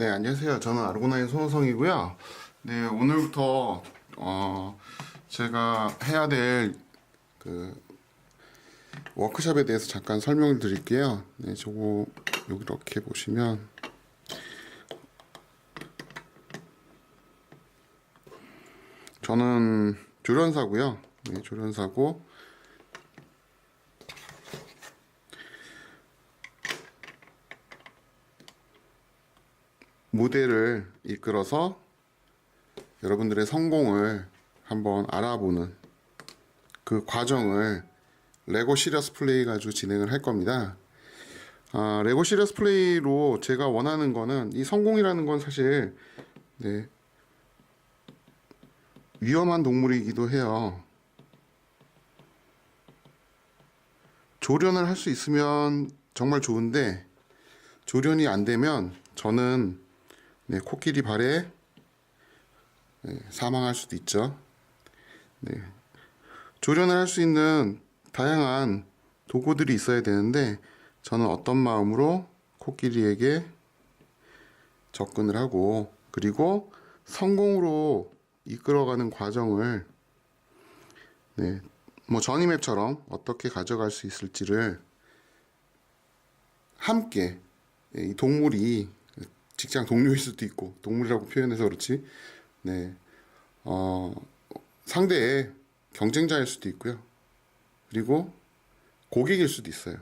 네, 안녕하세요. 저는 아르고나의 손호성이고요. 네, 오늘부터 어 제가 해야 될 그 워크샵에 대해서 잠깐 설명을 드릴게요. 네, 저거 여기 이렇게 보시면 저는 조련사고요. 네, 조련사고 무대를 이끌어서 여러분들의 성공을 한번 알아보는 그 과정을 레고 시리어스 플레이 가지고 진행을 할 겁니다. 아, 레고 시리어스 플레이로 제가 원하는 거는 이 성공이라는 건 사실 네, 위험한 동물이기도 해요. 조련을 할 수 있으면 정말 좋은데 조련이 안 되면 저는 네, 코끼리 발에 네, 사망할 수도 있죠. 네. 조련을 할 수 있는 다양한 도구들이 있어야 되는데 저는 어떤 마음으로 코끼리에게 접근을 하고 그리고 성공으로 이끌어가는 과정을 네, 뭐 전이맵처럼 어떻게 가져갈 수 있을지를 함께 예, 이 동물이 직장 동료일 수도 있고 동물이라고 표현해서 그렇지. 네. 어, 상대의 경쟁자일 수도 있고요. 그리고 고객일 수도 있어요.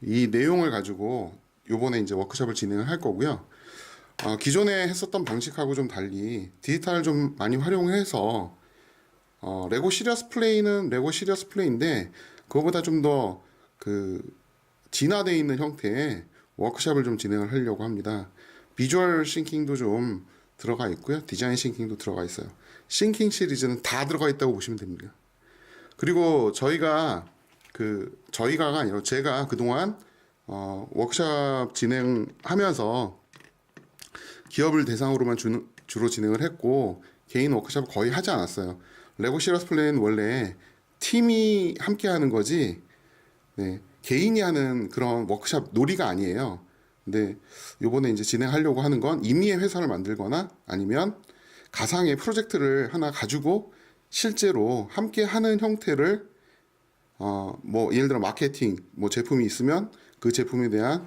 이 내용을 가지고 요번에 이제 워크숍을 진행을 할 거고요. 어, 기존에 했었던 방식하고 좀 달리 디지털을 좀 많이 활용해서 어, 레고 시리어스 플레이는 레고 시리어스 플레이인데 그거보다 좀 더 그 진화되어 있는 형태의 워크샵을 좀 진행을 하려고 합니다. 비주얼 싱킹도 좀 들어가 있고요. 디자인 싱킹도 들어가 있어요. 싱킹 시리즈는 다 들어가 있다고 보시면 됩니다. 그리고 저희가 그 저희가가 아니라 제가 그동안 어, 워크샵 진행하면서 기업을 대상으로만 주, 주로 진행을 했고 개인 워크샵을 거의 하지 않았어요. 레고 시리어스 플레이는 원래 팀이 함께 하는 거지 네, 개인이 하는 그런 워크샵 놀이가 아니에요. 근데 요번에 이제 진행하려고 하는 건 임의의 회사를 만들거나 아니면 가상의 프로젝트를 하나 가지고 실제로 함께 하는 형태를 어, 뭐 예를 들어 마케팅 뭐 제품이 있으면 그 제품에 대한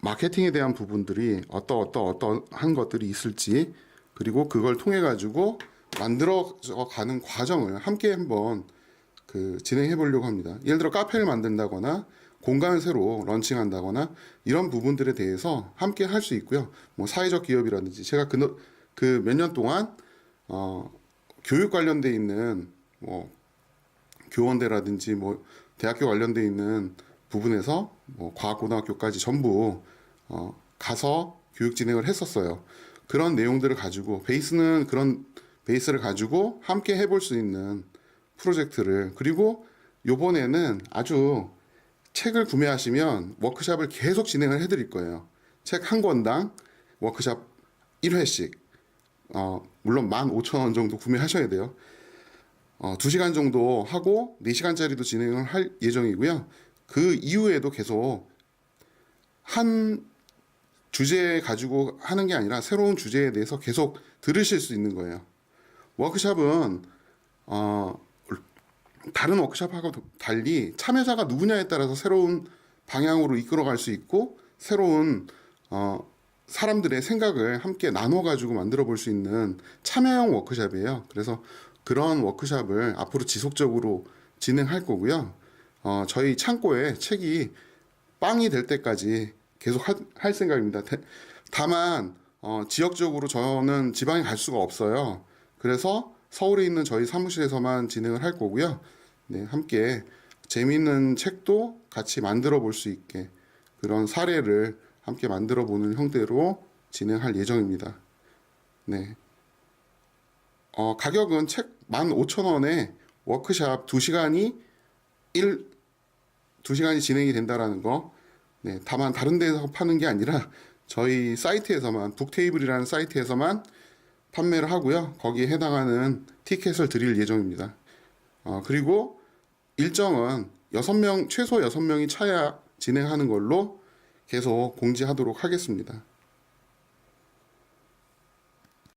마케팅에 대한 부분들이 어떠 어떠 어떠한 것들이 있을지 그리고 그걸 통해 가지고 만들어 가는 과정을 함께 한번 그 진행해 보려고 합니다. 예를 들어 카페를 만든다거나 공간을 새로 런칭한다거나 이런 부분들에 대해서 함께 할 수 있고요. 뭐 사회적 기업이라든지 제가 그그몇 년 동안 어 교육 관련돼 있는 뭐 교원대라든지 뭐 대학교 관련돼 있는 부분에서 뭐 과학고등학교까지 전부 어 가서 교육 진행을 했었어요. 그런 내용들을 가지고 베이스는 그런 베이스를 가지고 함께 해볼 수 있는 프로젝트를 그리고 요번에는 아주 책을 구매하시면 워크샵을 계속 진행을 해드릴 거예요. 책 한 권당 워크샵 1회씩 어, 물론 15,000원 정도 구매하셔야 돼요. 어, 2시간 정도 하고 4시간짜리도 진행을 할 예정이고요. 그 이후에도 계속 한 주제 가지고 하는 게 아니라 새로운 주제에 대해서 계속 들으실 수 있는 거예요. 워크샵은 어, 다른 워크샵하고 달리 참여자가 누구냐에 따라서 새로운 방향으로 이끌어갈 수 있고 새로운 어, 사람들의 생각을 함께 나눠 가지고 만들어 볼 수 있는 참여형 워크샵이에요. 그래서 그런 워크샵을 앞으로 지속적으로 진행할 거고요. 어, 저희 창고에 책이 빵이 될 때까지 계속 하, 할 생각입니다. 대, 다만 어, 지역적으로 저는 지방에 갈 수가 없어요. 그래서 서울에 있는 저희 사무실에서만 진행을 할 거고요. 네, 함께 재미있는 책도 같이 만들어 볼 수 있게 그런 사례를 함께 만들어 보는 형태로 진행할 예정입니다. 네. 어, 가격은 책 15,000원에 워크샵 2시간이 1, 2시간이 진행이 된다라는 거. 네, 다만 다른 데서 파는 게 아니라 저희 사이트에서만, 북테이블이라는 사이트에서만 판매를 하고요. 거기에 해당하는 티켓을 드릴 예정입니다. 어, 그리고 일정은 6명, 최소 6명이 차야 진행하는 걸로 계속 공지하도록 하겠습니다.